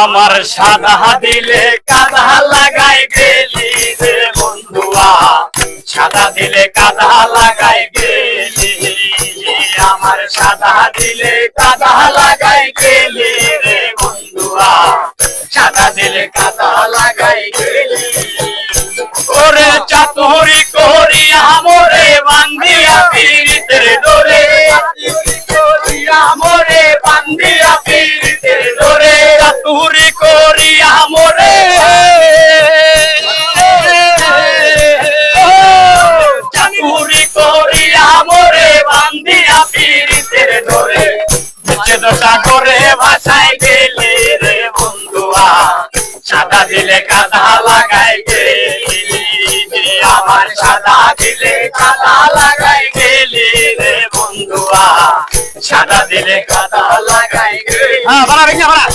আমার সাদা দিলে কাদা লাগাই গেলি রে বন্ধুয়া। সাদা দিলে কাদা লাগাই গেলি আমার সাদা দিলে কাদা লাগাই গেলি রে বন্ধুয়া। সাদা দিলে কাদা লাগাই গেলি ওরে চাতুরি করি আমরে আমরে বান্ধিয়া পীড়িতের ডোরে চাতুরি করি আমরে চাতুরি করি আমরে বান্ধিয়া পীড়িতের ডোরে বিচ্ছেদ সাগরে ভাষায় গেলি রে বন্ধুয়া সাদা দিলে কাদা লাগাই গেলি। আমার সাদা দিলে কাদা লাগাই সাদা দিলে কাদা লাগাই গেলি হ্যাঁ বাড়া বেশি বাড়া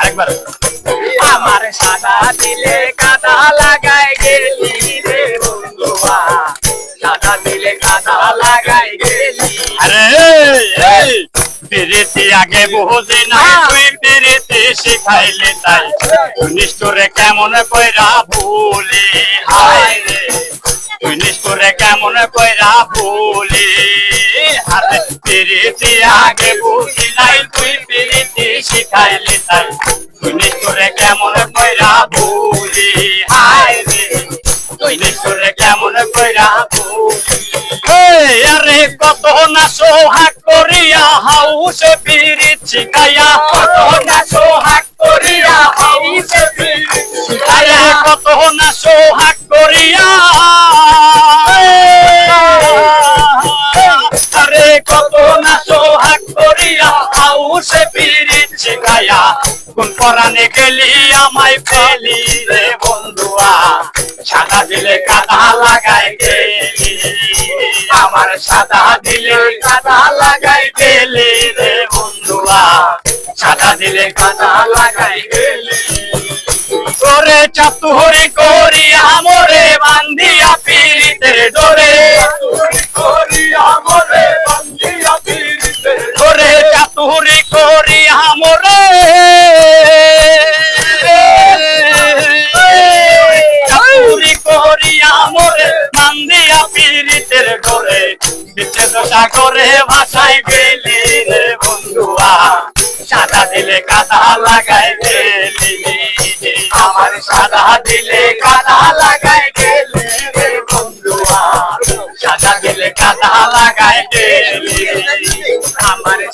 আরেকবার আমার সাদা দিলে কাদা লাগাই গেলি রে বন্ধুয়া সাদা দিলে কাদা লাগাই গেলি আরে এই পিরিতি আগে বুঝি না তুই পিরিতি শিখাইলে তাই। নিষ্ঠুরে কেমন কইরা ভুলি হায় রে তুই নিষ্ঠুরে কেমন কইরা ভুলি হাতে পিরিতি আগে বুঝি নাই, তুই পিরিতি শিখাইলে তাই। তুই নিষ্ঠুরে কেমন কইরা ভুলি হায় রে তুই নিষ্ঠুরে কেমন কইরা ভুলি আরে কত না সোহাগ করিয়া হাউসে পিরিত শিখাইয়া, কত না সোহাগ পরানে গেলি, আমায় পেলি রে বন্ধুয়া। সাদা দিলে কাদা লাগাই গেলি। আমার সাদা দিলে কাদা লাগাই গেলি রে বন্ধুয়া। সাদা দিলে কাদা লাগাই গেলি।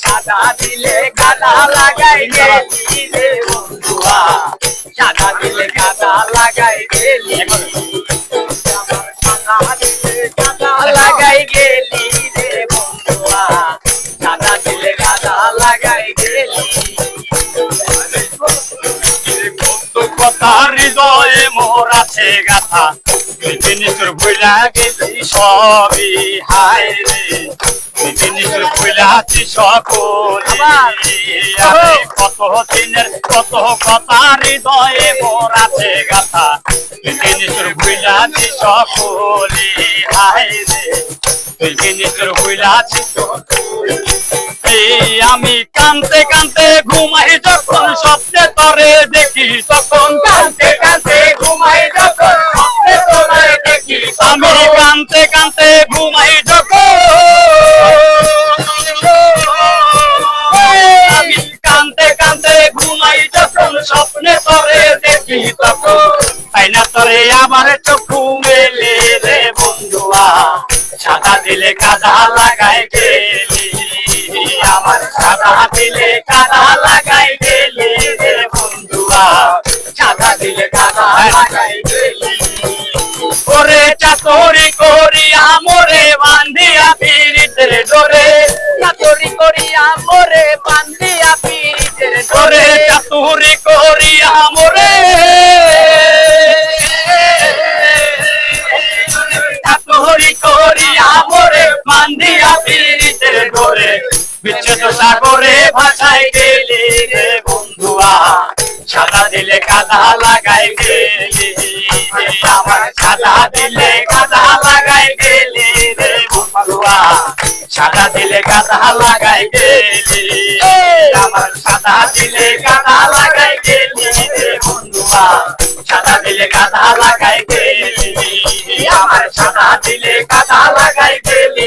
সাদা দিলে কাদা লাগাই রে বন্ধুয়া। সাদা দিলে কাদা লাগাই আমার সাদা দিলে কাদা লাগাই গেলি রে বন্ধুয়া। কাদা দিলে কাদা লাগাই গেলি হৃদয়ে মোর আছে গাথা তুই জিনিসের ভুলা গেলি সবই হায় রে আছি সকলে কত দিনের কত কথা হৃদয়ে মোর আছে গাথা। জিনিসের ভুলা আছি সকলে হায় রে। জিনিসের ভুলা আছি আমি কানতে কানতে ঘুমাই যখন স্বপ্নে তরে দেখি তখন চক্ষু মেলে রে বন্ধুয়া, সাদা দিলে কাদা লাগাই গেলি আমার সাদা দিলে কাদা লাগাই গেলি রে বন্ধুয়া, সাদা দিলে কাদা লাগাই মনকে সাগরে ভাসাই গেলি রে বন্ধুয়া সাদা দিলে কাদা লাগাই গেলি আমার সাদা দিলে কাদা লাগাই গেলি রে বন্ধুয়া সাদা দিলে কাদা লাগাই গেলি আমার সাদা দিলে কাদা লাগাই গেলি রে বন্ধুয়া সাদা দিলে কাদা লাগাই গেলি আমার সাদা দিলে কাদা লাগাই গেলি